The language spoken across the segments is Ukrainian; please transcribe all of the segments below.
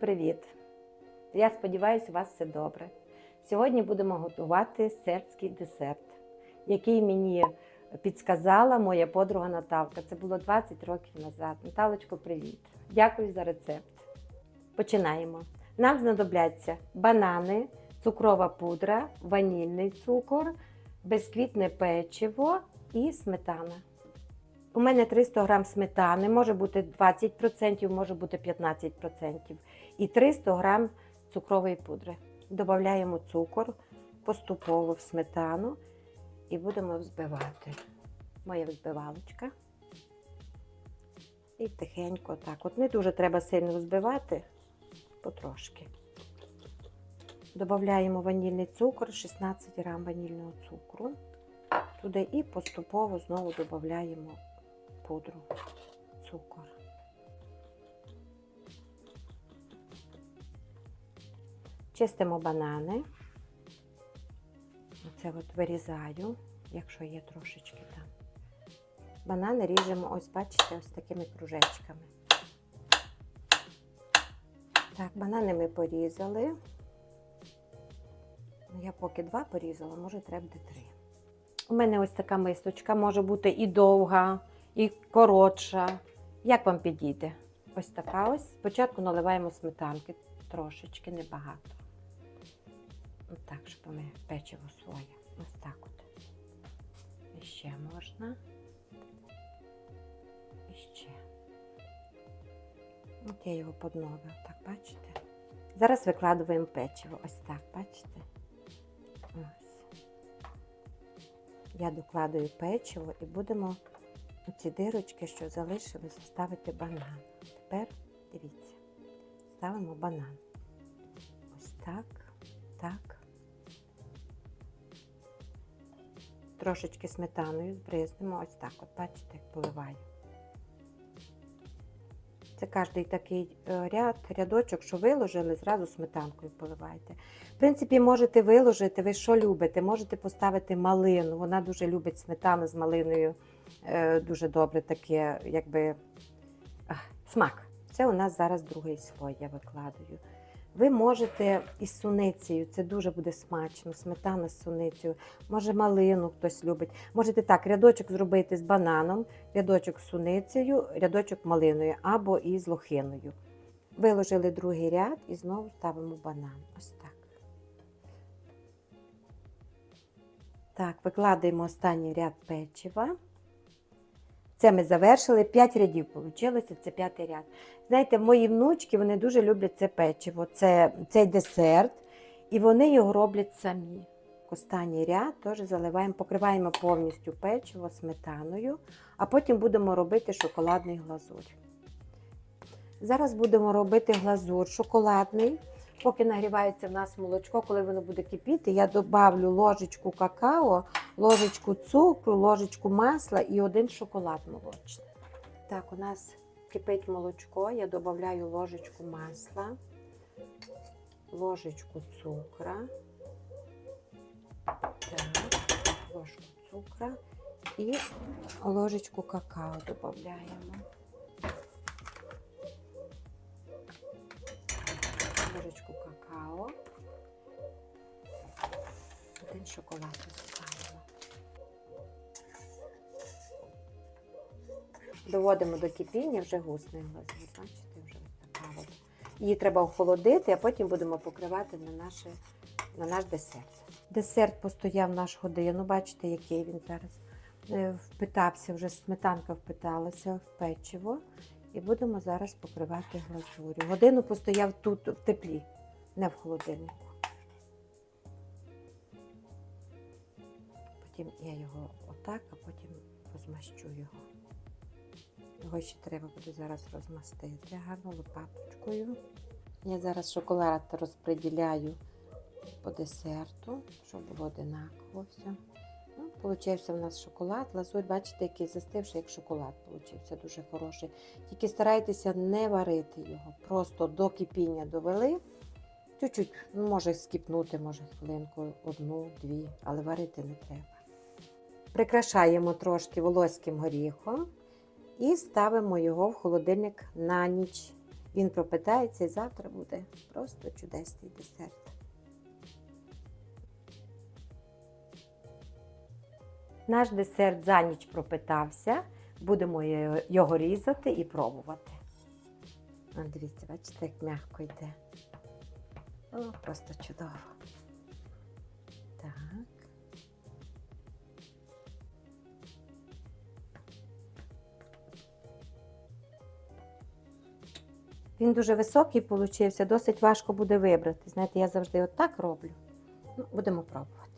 привіт! Я сподіваюся, у вас все добре. Сьогодні будемо готувати сербський десерт, який мені підсказала моя подруга Наталка. Це було 20 років назад. Наталочко, привіт! Дякую за рецепт. Починаємо. Нам знадобляться банани, цукрова пудра, ванільний цукор, безквітне печиво і сметана. У мене 300 грам сметани, може бути 20%, може бути 15%. І 300 грам цукрової пудри. Додаємо цукор поступово в сметану і будемо взбивати. Моя взбивалочка. І тихенько так. От не дуже треба сильно взбивати, потрошки. Додаємо ванільний цукор, 16 грам ванільного цукру. Туди і поступово знову додаємо пудру, цукор. Чистимо банани. Оце от вирізаю, якщо є трошечки там. Банани ріжемо, ось, бачите, ось такими кружечками. Так, банани ми порізали. Ну, Я поки два порізала, може треба буде три. У мене ось така мисочка, може бути і довга, і коротша. Як вам підійде? Ось така ось. Спочатку наливаємо сметанки трошечки, небагато. Ось так, щоб ми печиво своє. Ось так от. І ще можна. І ще. От я його подновила, так бачите? Зараз викладуємо печиво. Ось так, бачите? Ось. Я докладую печиво і будемо ці дирочки, що залишилися, ставити банан. Тепер дивіться, ставимо банан. Ось так, так. Трошечки сметаною збризнемо, ось так, от бачите, як поливаю. Це кожний такий е, ряд, рядочок, що виложили, зразу сметанкою поливаєте. В принципі, можете виложити, ви що любите, можете поставити малину. Вона дуже любить сметану з малиною. Е, Дуже добре таке, якби смак. Це у нас зараз другий слой, я викладаю. Ви можете із суницею, це дуже буде смачно, сметана з суницею, може малину хтось любить. Можете так, рядочок зробити з бананом, рядочок з суницею, рядочок малиною або із лохиною. Виложили другий ряд і знову ставимо банан. Ось так. Так, викладаємо останній ряд печива. Це ми завершили. 5 рядів вийшло, це п'ятий ряд. Знаєте, мої внучки вони дуже люблять це печиво, це, цей десерт, і вони його роблять самі. Останній ряд теж заливаємо, покриваємо повністю печиво сметаною, а потім будемо робити шоколадний глазурь. Зараз будемо робити глазур шоколадний. Поки нагрівається в нас молочко, коли воно буде кипіти, я додавлю ложечку какао, ложечку цукру, ложечку масла і один шоколад молочний. Так, у нас кипить молочко, я додаю ложечку масла, ложечку цукра, так, ложку цукра і ложечку какао додаємо. Ложечку какао. Один шоколад висипаємо. Доводимо до кипіння вже глазур. Бачите, вже така от. Її треба охолодити, а потім будемо покривати на, наше, на наш десерт. Десерт постояв наш годину, бачите, який він зараз. Е, Впитався, вже сметанка впиталася в печиво. І будемо зараз покривати глазурю. Годину постояв тут в теплі, не в холодильнику. Потім я його отак, а потім розмащу його. Його ще треба буде зараз розмастити гарно лопаточкою. Я зараз шоколад розподіляю по десерту, щоб було одинаково все. Получився в нас шоколад. Лазурь, бачите, який застивший, як шоколад получився дуже хороший. Тільки старайтеся не варити його. Просто до кипіння довели. Чуть-чуть, ну, може скіпнути, може хвилинку, одну, дві, але варити не треба. Прикрашаємо трошки волоським горіхом і ставимо його в холодильник на ніч Він пропитається і завтра буде просто чудесний десерт. Наш десерт за ніч пропитався. Будемо його- різати і пробувати. О, дивіться, бачите, як м'яко йде. О, просто чудово. Так. Він дуже високий получився, досить важко буде вибрати. Знаєте, я завжди отак роблю. Ну, будемо пробувати.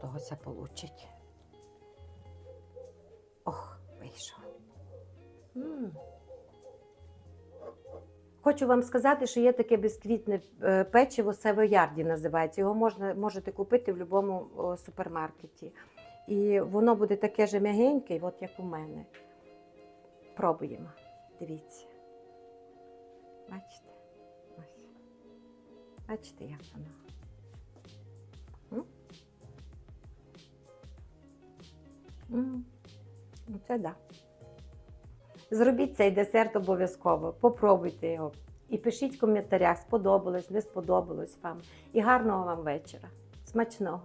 Того це получить? Ох, вийшов. Хочу вам сказати, що є таке бісквітне е, печиво Савоярді називається. Його можна, можете купити в будь-якому супермаркеті. І воно буде таке ж м'ягеньке, от як у мене. Пробуємо. Дивіться. Бачите? Ось. Бачите, як воно. Це да. Зробіть цей десерт обов'язково, попробуйте його. І пишіть в коментарях, сподобалось, не сподобалось вам. І гарного вам вечора. Смачного!